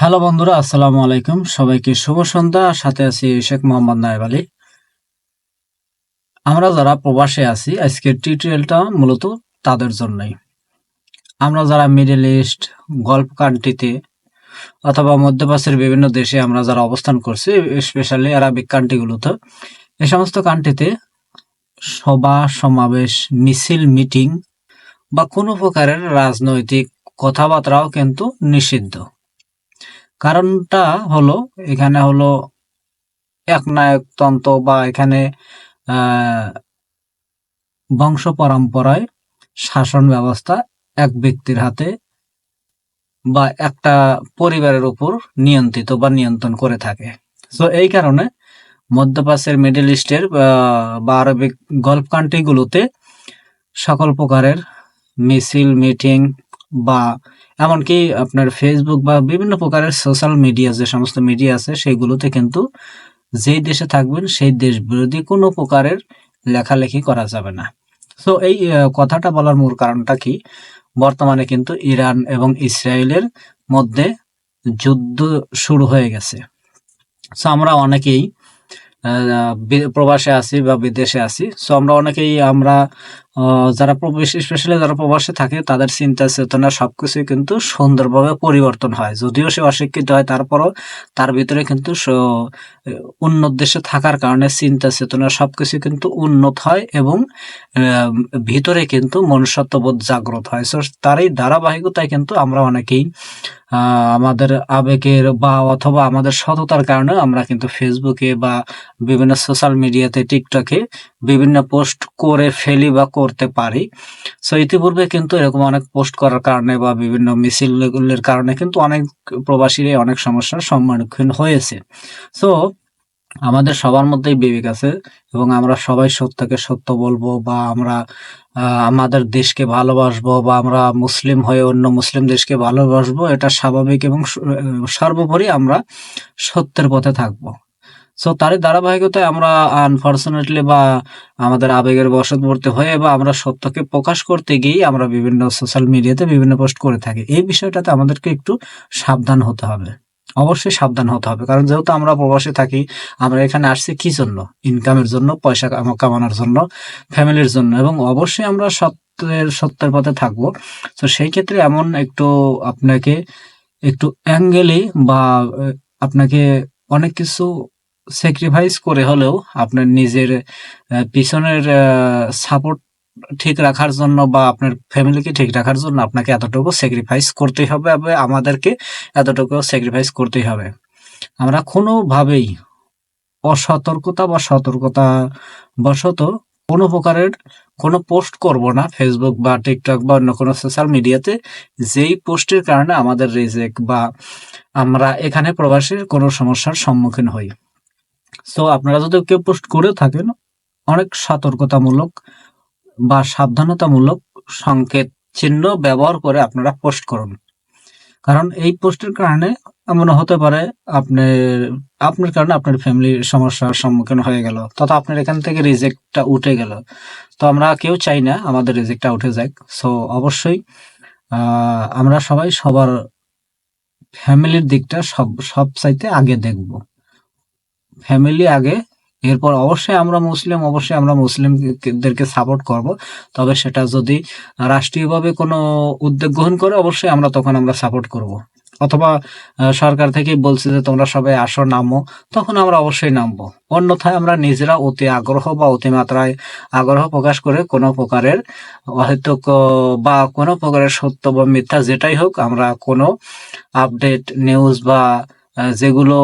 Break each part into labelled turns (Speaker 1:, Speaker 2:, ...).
Speaker 1: Hello বন্ধুরা, আসসালামু আলাইকুম। সবাইকে শুভ সন্ধ্যা। সাথে আছি শেখ মোহাম্মদ নায়েব আলী। আমরা যারা প্রবাসে আছি, আজকের টিউটোরিয়ালটা মূলত তাদের জন্যই। আমরা যারা মিডল ইস্ট গল্ফ কান্ট্রিতে অথবা মধ্যপ্রাচ্যের বিভিন্ন দেশে আমরা যারা অবস্থান করছি স্পেশালি আরবিক কান্ট্রিগুলোতে এ সমস্ত কান্ট্রিতে সভা, সমাবেশ, মিছিল মিটিং বা কোনো প্রকারের রাজনৈতিক কথাবার্তাও কিন্তু নিষিদ্ধ। কারণটা হলো, এখানে হলো একনায়কতন্ত্র বা এখানে বংশ পরম্পরায় শাসন ব্যবস্থা এক ব্যক্তির হাতে বা একটা পরিবারের উপর নিয়ন্ত্রিত বা নিয়ন্ত্রণ করে থাকে। তো এই কারণে মধ্যপ্রাচ্যের, মিডল ইস্টের বা আরবিক গল্ফ কান্ট্রিগুলোতে সকল প্রকারের মিছিল, মিটিং বা এমনকি আপনার ফেসবুক বা বিভিন্ন প্রকারের সোশ্যাল মিডিয়া যে সমস্ত মিডিয়া আছে সেইগুলোতে কিন্তু যেই দেশে থাকবেন, সেই দেশ বিরোধী কোনো প্রকারের লেখালেখি করা যাবে না। তো এই কথাটা বলার মূল কারণটা কি? বর্তমানে কিন্তু ইরান এবং ইসরায়েলের মধ্যে যুদ্ধ শুরু হয়ে গেছে। সো আমরা অনেকেই প্রবাসে আছি বা বিদেশে আছি। সো আমরা অনেকেই আমরা যারা প্রবাসী স্পেশালি যারা প্রবাসে থাকে, তাদের চিন্তা, চেতনা সবকিছু কিন্তু সুন্দরভাবে পরিবর্তন হয়। যদিও সে অশিক্ষিত হয়, তারপরও তার ভিতরে কিন্তু উন্নত দেশে থাকার কারণে চিন্তা, চেতনা সবকিছু কিন্তু উন্নত হয় এবং ভিতরে কিন্তু মনুষ্যত্ববোধ জাগ্রত হয়। সো তার এই ধারাবাহিকতায় কিন্তু আমরা অনেকেই আমাদের আবেগের বা অথবা আমাদের সততার কারণে আমরা কিন্তু ফেসবুকে বা বিভিন্ন সোশ্যাল মিডিয়াতে টিকটকে বিভিন্ন পোস্ট করে ফেলি বা করতে পারি। সো ইতিপূর্বে কিন্তু এরকম অনেক পোস্ট করার কারণে বা বিভিন্ন মিছিলের কারণে কিন্তু অনেক প্রবাসীরাই অনেক সমস্যার সম্মুখীন হয়েছে। সো আমাদের সবার মধ্যেই বিবেক আছে এবং আমরা সবাই সত্যকে সত্য বলব বা আমরা আমাদের দেশকে ভালোবাসবো বা আমরা মুসলিম হয়ে অন্য মুসলিম দেশকে ভালোবাসবো, এটা স্বাভাবিক এবং সর্বোপরি আমরা সত্যের পথে থাকব। সো তারই ধারাবাহিকতায় আমরা আনফর্চুনেটলি বা আমাদের আবেগের বশবর্তী হয়ে বা আমরা সত্যকে প্রকাশ করতে গিয়েই আমরা বিভিন্ন সোশ্যাল মিডিয়াতে বিভিন্ন পোস্ট করে থাকি। এই বিষয়টাতে আমাদেরকে একটু সাবধান হতে হবে। অবশ্যই সাবধান হতে হবে। কারণ যেহেতু আমরা প্রবাসে থাকি, আমরা এখানে আসছি কি জন্য? ইনকামের জন্য, পয়সা কামানোর জন্য ফ্যামিলির জন্য। এবং অবশ্যই আমরা সত্যের সত্যের পথে থাকব। তো সেই ক্ষেত্রে এমন একটু আপনাকে একটু অ্যাঙ্গেলে বা আপনাকে অনেক কিছু স্যাক্রিফাইস করে হলেও আপনার নিজের পিছনের সাপোর্ট ঠিক রাখার জন্য বা আপনার ফ্যামিলিকে ঠিক রাখার জন্য আপনাকে এতটুকু স্যাক্রিফাইস করতেই হবে আমাদেরকে এতটুকু স্যাক্রিফাইস করতেই হবে। আমরা কোনোভাবেই অসতর্কতা বা সতর্কতা বশত কোনো প্রকারের কোনো পোস্ট করব না ফেসবুক বা টিকটক বা অন্য কোনো সোশ্যাল মিডিয়াতে যেই পোস্টের কারণে আমাদের রিজেক্ট বা আমরা এখানে প্রবাসের কোনো সমস্যার সম্মুখীন হই। সো আপনারা যদি কেউ পোস্ট করে থাকেন, অনেক সতর্কতামূলক বা সাবধানতামূলক সংকেত চিহ্ন ব্যবহার করে আপনারা পোস্ট করুন। কারণ এই পোস্টের কারণে এমন হতে পারে, আপনার আপনার কারণে আপনার ফ্যামিলির সমস্যার সম্মুখীন হয়ে গেল, তথা আপনার এখান থেকে রিজেক্টটা উঠে গেল। তো আমরা কেউ চাই না আমাদের রিজেক্টটা উঠে যাক। সো অবশ্যই আমরা সবাই সবার ফ্যামিলির দিকটা সব সব চাইতে আগে দেখব। ফ্যামিলি আগে এরপর অবশ্যই আমরা মুসলিম অবশ্যই আমরা মুসলিমদেরকে সাপোর্ট করব। তবে সেটা যদি রাষ্ট্রীয়ভাবে কোনো উদ্যোগ গ্রহণ করে অবশ্যই আমরা তখন আমরা সাপোর্ট করব। অথবা সরকার থেকে বলছে যে তোমরা সবাই আসো নামো তখন আমরা অবশ্যই নামবো। অন্যথায় আমরা নিজেরা অতি আগ্রহ বা অতিমাত্রায় আগ্রহ প্রকাশ করে কোনো প্রকারের আহ, বা কোনো প্রকারের সত্য বা মিথ্যা যেটাই হোক আমরা কোনো আপডেট নিউজ বা যেগুলো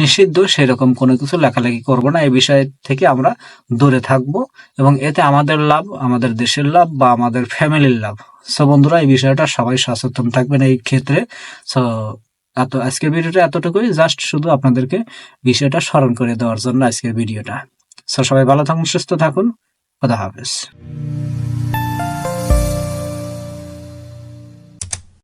Speaker 1: নিষিদ্ধ, সেরকম কোনো কিছু লেখালেখি করব না। এই বিষয় থেকে আমরা দূরে থাকব এবং এতে আমাদের লাভ, আমাদের দেশের লাভ বা আমাদের ফ্যামিলির লাভ। সো বন্ধুরা, এই বিষয়টা সবাই সচেতন থাকবেন এই ক্ষেত্রে। সো এত, আজকের ভিডিওটা এতটুকুই। জাস্ট শুধু আপনাদেরকে বিষয়টা স্মরণ করে দেওয়ার জন্য আজকের ভিডিওটা। সো সবাই ভালো থাকুন, সুস্থ থাকুন। খোদা হাফেজ।